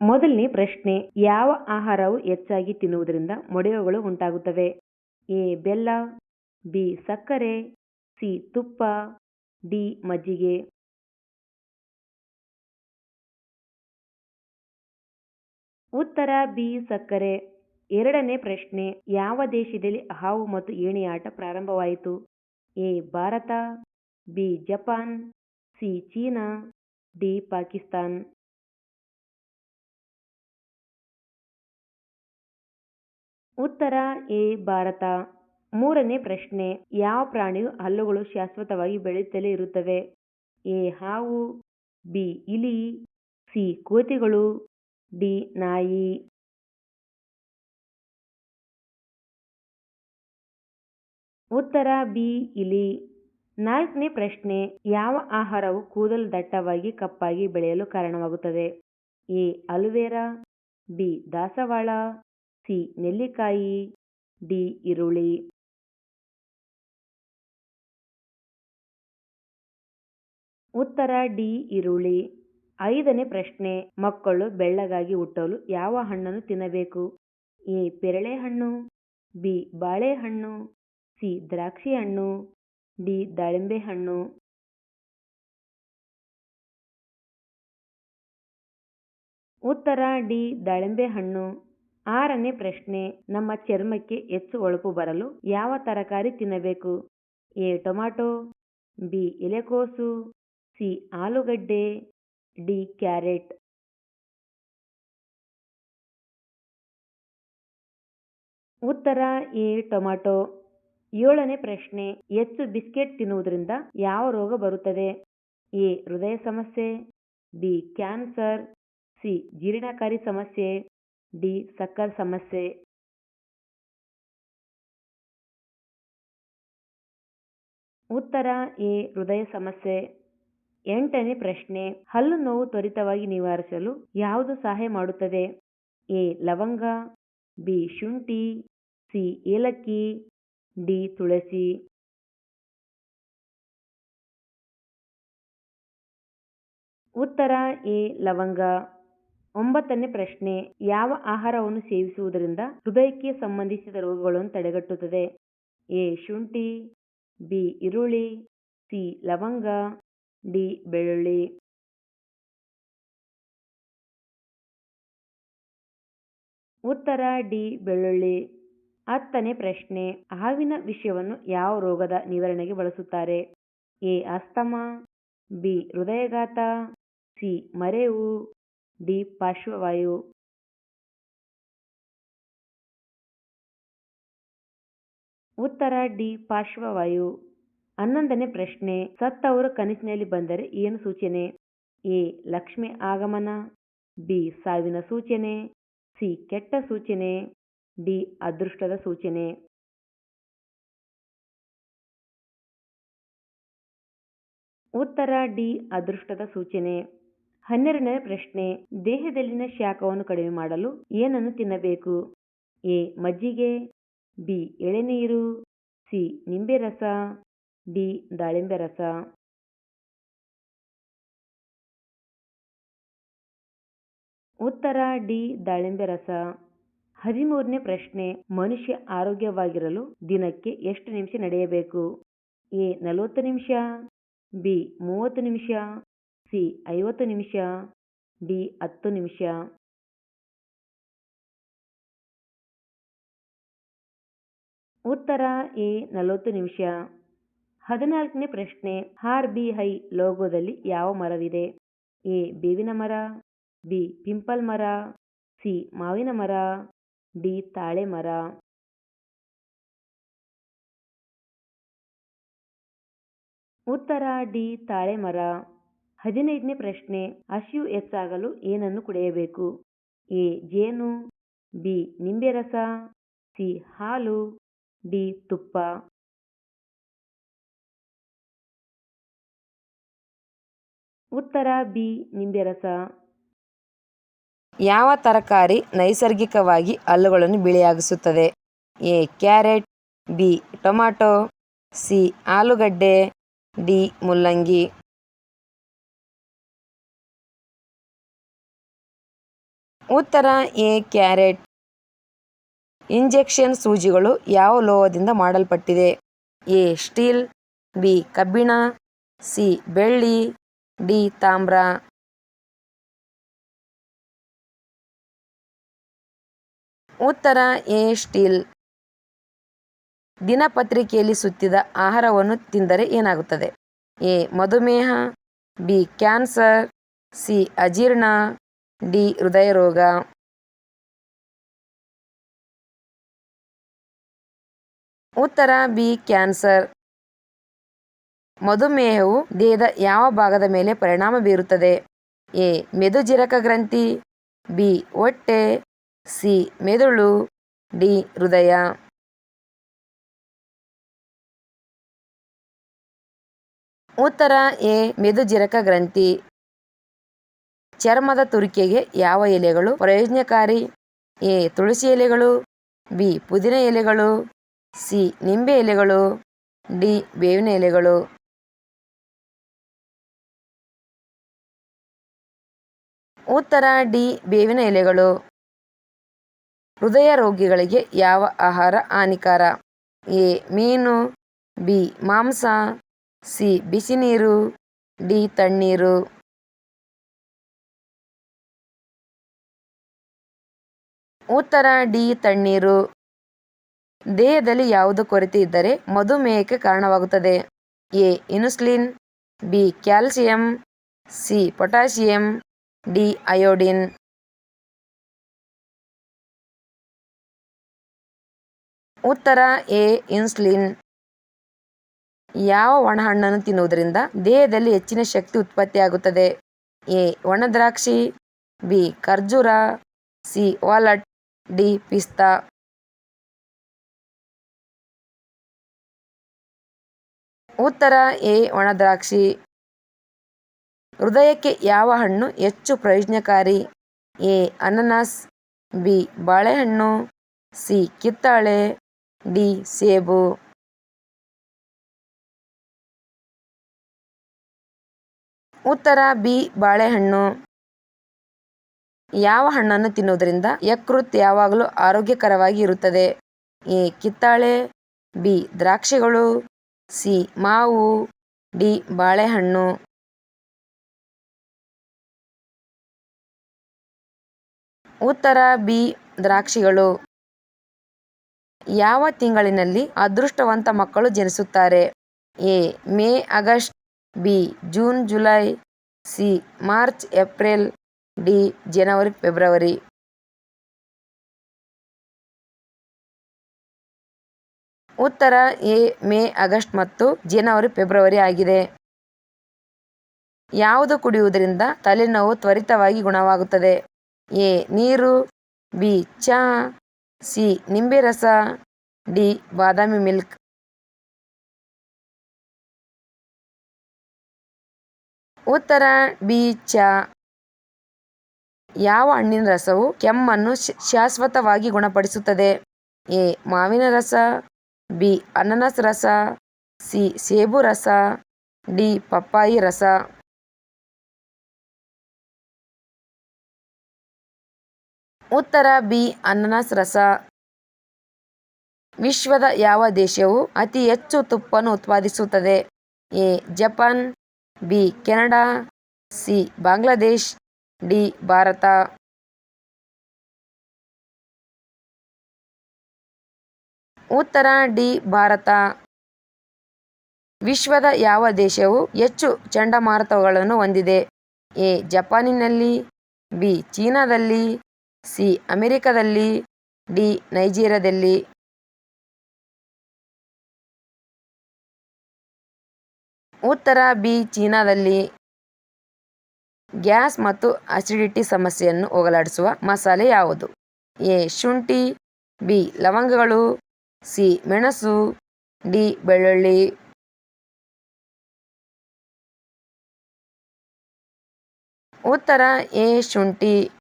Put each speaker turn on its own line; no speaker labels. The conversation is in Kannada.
ಮೊದಲನೇ ಪ್ರಶ್ನೆ, ಯಾವ ಆಹಾರವು ಹೆಚ್ಚಾಗಿ ತಿನ್ನುವುದರಿಂದ ಮೊಡೆಯುಗಳು ಉಂಟಾಗುತ್ತವೆ? ಎ, ಬೆಲ್ಲ, ಬಿ, ಸಕ್ಕರೆ, ಸಿ, ತುಪ್ಪ, ಡಿ, ಮಜ್ಜಿಗೆ. ಉತ್ತರ, ಬಿ, ಸಕ್ಕರೆ. ಎರಡನೇ ಪ್ರಶ್ನೆ, ಯಾವ ದೇಶದಲ್ಲಿ ಹಾವು ಮತ್ತು ಏಣಿಯಾಟ ಪ್ರಾರಂಭವಾಯಿತು? A, Bharat, B, Japan, C, China, D, Pakistan. ಉತ್ತರ ಎ, ಭಾರತ. ಮೂರನೇ ಪ್ರಶ್ನೆ, ಯಾವ ಪ್ರಾಣಿಯು ಹಲ್ಲುಗಳು ಶಾಶ್ವತವಾಗಿ ಬೆಳೆಯುತ್ತಲೇ ಇರುತ್ತವೆ? ಎ, ಹಾವು. ಬಿ, ಇಲಿ. ಸಿ, ಕೋತಿಗಳು. ಡಿ, ನಾಯಿ. ಉತ್ತರ ಬಿ, ಇಲಿ. ನಾಲ್ಕನೇ ಪ್ರಶ್ನೆ, ಯಾವ ಆಹಾರವು ಕೂದಲು ದಟ್ಟವಾಗಿ ಕಪ್ಪಾಗಿ ಬೆಳೆಯಲು ಕಾರಣವಾಗುತ್ತದೆ? A, aloe vera. ಬಿ, ದಾಸವಾಳ. ಸಿ ನೆಲ್ಲಿಕಾಯಿ, ಡಿ ಈರುಳ್ಳಿ. ಉತ್ತರ ಡಿ ಈರುಳ್ಳಿ. ಐದನೇ ಪ್ರಶ್ನೆ, ಮಕ್ಕಳು ಬೆಳ್ಳಗಾಗಿ ಹುಟ್ಟಲು ಯಾವ ಹಣ್ಣನ್ನು ತಿನ್ನಬೇಕು? ಎ, ಪೇರಳೆಹಣ್ಣು, ಬಿ, ಬಾಳೆಹಣ್ಣು, ಸಿ ದ್ರಾಕ್ಷಿ ಹಣ್ಣು ಡಿ ದಾಳಿಂಬೆ ಹಣ್ಣು ಉತ್ತರ ಡಿ ದಾಳಿಂಬೆ ಹಣ್ಣು ಆರನೇ ಪ್ರಶ್ನೆ, ನಮ್ಮ ಚರ್ಮಕ್ಕೆ ಹೆಚ್ಚು ಹೊಳಪು ಬರಲು ಯಾವ ತರಕಾರಿ ತಿನ್ನಬೇಕು? ಎ, ಟೊಮಾಟೊ, ಬಿ, ಎಲೆಕೋಸು, ಸಿ, ಆಲೂಗಡ್ಡೆ, ಡಿ, ಕ್ಯಾರೆಟ್. ಉತ್ತರ, ಎ, ಟೊಮಾಟೊ. ಏಳನೇ ಪ್ರಶ್ನೆ, ಹೆಚ್ಚು ಬಿಸ್ಕೆಟ್ ತಿನ್ನುವುದರಿಂದ ಯಾವ ರೋಗ ಬರುತ್ತದೆ? ಎ, ಹೃದಯ ಸಮಸ್ಯೆ, ಬಿ, ಕ್ಯಾನ್ಸರ್, ಸಿ, ಜೀರ್ಣಕಾರಿ ಸಮಸ್ಯೆ. ಡಿ ಸಕ್ಕರೆ ಸಮಸ್ಯೆ ಉತ್ತರ ಎ ಹೃದಯ ಸಮಸ್ಯೆ ಎಂಟನೇ ಪ್ರಶ್ನೆ ಹಲ್ಲು ನೋವು ತ್ವರಿತವಾಗಿ ನಿವಾರಿಸಲು ಯಾವುದು ಸಹಾಯ ಮಾಡುತ್ತದೆ? ಎ ಲವಂಗ, ಬಿ ಶುಂಠಿ, ಸಿ ಏಲಕ್ಕಿ, ಡಿ ತುಳಸಿ. ಉತ್ತರ ಎ ಲವಂಗ. ಒಂಬತ್ತನೇ ಪ್ರಶ್ನೆ, ಯಾವ ಆಹಾರವನ್ನು ಸೇವಿಸುವುದರಿಂದ ಹೃದಯಕ್ಕೆ ಸಂಬಂಧಿಸಿದ ರೋಗಗಳನ್ನು ತಡೆಗಟ್ಟುತ್ತದೆ? ಎ, ಶುಂಠಿ, ಬಿ, ಈರುಳ್ಳಿ, ಸಿ, ಲವಂಗ, ಡಿ, ಬೆಳ್ಳುಳ್ಳಿ. ಉತ್ತರ, ಡಿ, ಬೆಳ್ಳುಳ್ಳಿ. ಹತ್ತನೇ ಪ್ರಶ್ನೆ, ಹಾವಿನ ವಿಷಯವನ್ನು ಯಾವ ರೋಗದ ನಿವಾರಣೆಗೆ ಬಳಸುತ್ತಾರೆ? ಎ, ಅಸ್ತಮಾ, ಬಿ, ಹೃದಯಘಾತ, ಸಿ, ಮರೆವು. ಡಿ ಪಾರ್ಶ್ವವಾಯು ಉತ್ತರ ಡಿ ಪಾರ್ಶ್ವವಾಯು ಹನ್ನೊಂದನೇ ಪ್ರಶ್ನೆ. ಸತ್ತವರು ಕನಸಿನಲ್ಲಿ ಬಂದರೆ ಏನು ಸೂಚನೆ? ಎ. ಲಕ್ಷ್ಮಿ ಆಗಮನ. ಬಿ. ಸಾವಿನ ಸೂಚನೆ. ಸಿ. ಕೆಟ್ಟ ಸೂಚನೆ. ಡಿ. ಅದೃಷ್ಟದ ಸೂಚನೆ. ಉತ್ತರ ಡಿ ಅದೃಷ್ಟದ ಸೂಚನೆ. ಹನ್ನೆರಡನೇ ಪ್ರಶ್ನೆ, ದೇಹದಲ್ಲಿನ ಶಾಖವನ್ನು ಕಡಿಮೆ ಮಾಡಲು ಏನನ್ನು ತಿನ್ನಬೇಕು? ಎ, ಮಜ್ಜಿಗೆ, ಬಿ, ಎಳೆನೀರು, ಸಿ ನಿಂಬೆ ರಸ ಡಿ, ದಾಳಿಂಬೆ ರಸ. ಉತ್ತರ, ಡಿ, ದಾಳಿಂಬೆ ರಸ. ಹದಿಮೂರನೇ ಪ್ರಶ್ನೆ, ಮನುಷ್ಯ ಆರೋಗ್ಯವಾಗಿರಲು ದಿನಕ್ಕೆ ಎಷ್ಟು ನಿಮಿಷ ನಡೆಯಬೇಕು? ಎ, ನಲವತ್ತು ನಿಮಿಷ, ಬಿ, ಮೂವತ್ತು ನಿಮಿಷ ಸಿ, ಐವತ್ತು ನಿಮಿಷ, ಡಿ, ಹತ್ತು ನಿಮಿಷ. ಉತ್ತರ, ಎ, ನಲವತ್ತು ನಿಮಿಷ. ಹದಿನಾಲ್ಕನೇ ಪ್ರಶ್ನೆ, ಆರ್, ಬಿ, ಐ ಲೋಗೋದಲ್ಲಿ ಯಾವ ಮರವಿದೆ? ಎ, ಬೇವಿನ ಮರ, ಬಿ, ಪಿಂಪಲ್ ಮರ, ಸಿ, ಮಾವಿನ ಮರ, ಡಿ, ತಾಳೆ ಮರ. ಉತ್ತರ, ಡಿ, ತಾಳೆ ಮರ. ಹದಿನೈದನೇ ಪ್ರಶ್ನೆ, ಹಸಿವು ಹೆಚ್ಚಾಗಲು ಏನನ್ನು ಕುಡಿಯಬೇಕು? ಎ, ಜೇನು, ಬಿ, ನಿಂಬೆ ರಸ, ಸಿ, ಹಾಲು, ಡಿ, ತುಪ್ಪ. ಉತ್ತರ, ಬಿ, ನಿಂಬೆ ರಸ. ಯಾವ ತರಕಾರಿ ನೈಸರ್ಗಿಕವಾಗಿ ಹಲ್ಲುಗಳನ್ನು ಬಿಳಿಯಾಗಿಸುತ್ತದೆ? A, carrot, B tomato C, ಆಲೂಗಡ್ಡೆ, ಡಿ, ಮುಲ್ಲಂಗಿ. ಉತ್ತರ ಎ ಕ್ಯಾರೆಟ್. ಇಂಜೆಕ್ಷನ್ ಸೂಜಿಗಳು ಯಾವ ಲೋಹದಿಂದ ಮಾಡಲ್ಪಟ್ಟಿದೆ? ಎ ಸ್ಟೀಲ್, ಬಿ ಕಬ್ಬಿಣ, ಸಿ ಬೆಳ್ಳಿ, ಡಿ ತಾಮ್ರ. ಉತ್ತರ ಎ ಸ್ಟೀಲ್. ದಿನಪತ್ರಿಕೆಯಲ್ಲಿ ಸುತ್ತಿದ ಆಹಾರವನ್ನು ತಿಂದರೆ ಏನಾಗುತ್ತದೆ? ಎ ಮಧುಮೇಹ, ಬಿ ಕ್ಯಾನ್ಸರ್, ಸಿ ಅಜೀರ್ಣ. ಡಿ ಹೃದಯ ರೋಗ ಉತ್ತರ, ಬಿ, ಕ್ಯಾನ್ಸರ್. ಮಧುಮೇಹವು ದೇಹದ ಯಾವ ಭಾಗದ ಮೇಲೆ ಪರಿಣಾಮ ಬೀರುತ್ತದೆ? ಎ, ಮೆದುಜಿರಕ ಗ್ರಂಥಿ. ಬಿ, ಹೊಟ್ಟೆ. ಸಿ, ಮೆದುಳು. ಡಿ, ಹೃದಯ. ಉತ್ತರ, ಎ, ಮೆದುಜಿರಕ ಗ್ರಂಥಿ. ಚರ್ಮದ ತುರಿಕೆಗೆ ಯಾವ ಎಲೆಗಳು ಪ್ರಯೋಜನಕಾರಿ? ಎ. ತುಳಸಿ ಎಲೆಗಳು, ಬಿ. ಪುದಿನ ಎಲೆಗಳು, ಸಿ. ನಿಂಬೆ ಎಲೆಗಳು, ಡಿ. ಬೇವಿನ ಎಲೆಗಳು. ಉತ್ತರ, ಡಿ. ಬೇವಿನ ಎಲೆಗಳು. ಹೃದಯ ರೋಗಿಗಳಿಗೆ ಯಾವ ಆಹಾರ ಹಾನಿಕಾರ? ಎ. ಮೀನು, ಬಿ. ಮಾಂಸ, ಸಿ. ಬಿಸಿ ನೀರು ಡಿ. ತಣ್ಣೀರು. ಉತ್ತರ ಡಿ ತಣ್ಣೀರು. ದೇಹದಲ್ಲಿ ಯಾವುದು ಕೊರತೆ ಇದ್ದರೆ ಮಧುಮೇಹಕ್ಕೆ ಕಾರಣವಾಗುತ್ತದೆ. A insulin, B calcium, C potassium D iodine. ಉತ್ತರ ಎ ಇನ್ಸುಲಿನ್. ಯಾವ ಒಣಹಣ್ಣನ್ನು ತಿನ್ನುವುದರಿಂದ ದೇಹದಲ್ಲಿ ಹೆಚ್ಚಿನ ಶಕ್ತಿ ಉತ್ಪತ್ತಿಯಾಗುತ್ತದೆ? ಎ ಒಣದ್ರಾಕ್ಷಿ ಬಿ ಖರ್ಜೂರ, ಸಿ ವಾಲಟ್. ಡಿ ಪಿಸ್ತಾ. ಉತ್ತರ ಎ ಒಣದ್ರಾಕ್ಷಿ. ಹೃದಯಕ್ಕೆ ಯಾವ ಹಣ್ಣು ಹೆಚ್ಚು ಪ್ರಯೋಜನಕಾರಿ? ಎ ಅನನಾಸ್, ಬಿ ಬಾಳೆಹಣ್ಣು, ಸಿ ಕಿತ್ತಾಳೆ, ಡಿ ಸೇಬು. ಉತ್ತರ ಬಿ ಬಾಳೆಹಣ್ಣು. ಯಾವ ಹಣ್ಣನ್ನು ತಿನ್ನುವುದರಿಂದ ಯಕೃತ್ ಯಾವಾಗಲೂ ಆರೋಗ್ಯಕರವಾಗಿ ಇರುತ್ತದೆ? ಎ. ಕಿತ್ತಾಳೆ, ಬಿ. ದ್ರಾಕ್ಷಿಗಳು, ಸಿ. ಮಾವು, ಡಿ. ಬಾಳೆಹಣ್ಣು. ಉತ್ತರ, ಬಿ. ದ್ರಾಕ್ಷಿಗಳು. ಯಾವ ತಿಂಗಳಿನಲ್ಲಿ ಅದೃಷ್ಟವಂತ ಮಕ್ಕಳು ಜನಿಸುತ್ತಾರೆ? A. May, August, B. June, July, C. March, April. D, January, February. ಉತ್ತರ ಎ, ಮೇ, ಆಗಸ್ಟ್ ಮತ್ತು ಜನವರಿ, ಫೆಬ್ರವರಿ ಆಗಿದೆ. ಯಾವುದು ಕುಡಿಯುವುದರಿಂದ ತಲೆನೋವು ತ್ವರಿತವಾಗಿ ಗುಣವಾಗುತ್ತದೆ? ಎ, ನೀರು. ಬಿ, ಚಾ. ಸಿ ನಿಂಬೆ ರಸ ಡಿ, ಬಾದಾಮಿ ಮಿಲ್ಕ್. ಉತ್ತರ ಬಿ ಚಹಾ ಯಾವ ಹಣ್ಣಿನ ರಸವು ಕೆಮ್ಮನ್ನು ಶಾಶ್ವತವಾಗಿ ಗುಣಪಡಿಸುತ್ತದೆ? ಎ. ಮಾವಿನ ರಸ, ಬಿ. ಅನಾನಸ್ ರಸ, ಸಿ. ಸೇಬು ರಸ, ಡಿ. ಪಪ್ಪಾಯಿ ರಸ. ಉತ್ತರ, ಬಿ. ಅನಾನಸ್ ರಸ. ವಿಶ್ವದ ಯಾವ ದೇಶವು ಅತಿ ಹೆಚ್ಚು ತುಪ್ಪನ್ನು ಉತ್ಪಾದಿಸುತ್ತದೆ? A. Japan, B. Canada, C. Bangladesh D, Bharat. ಉತ್ತರ ಡಿ, ಭಾರತ. ವಿಶ್ವದ ಯಾವ ದೇಶವು ಹೆಚ್ಚು ಚಂಡಮಾರುತಗಳನ್ನು ಹೊಂದಿದೆ? ಎ, ಜಪಾನಿನಲ್ಲಿ, ಬಿ, ಚೀನಾದಲ್ಲಿ, ಸಿ, ಅಮೆರಿಕದಲ್ಲಿ, ಡಿ, ನೈಜೀರಿಯಾದಲ್ಲಿ. ಉತ್ತರ ಬಿ, ಚೀನಾದಲ್ಲಿ. ಗ್ಯಾಸ್ ಮತ್ತು ಅಸಿಡಿಟಿ ಸಮಸ್ಯೆಯನ್ನು ಹೋಗಲಾಡಿಸುವ ಮಸಾಲೆ ಯಾವುದು? ಎ. ಶುಂಠಿ, ಬಿ. ಲವಂಗಗಳು, ಸಿ. ಮೆಣಸು, ಡಿ. ಬೆಳ್ಳುಳ್ಳಿ. ಉತ್ತರ, ಎ. ಶುಂಠಿ.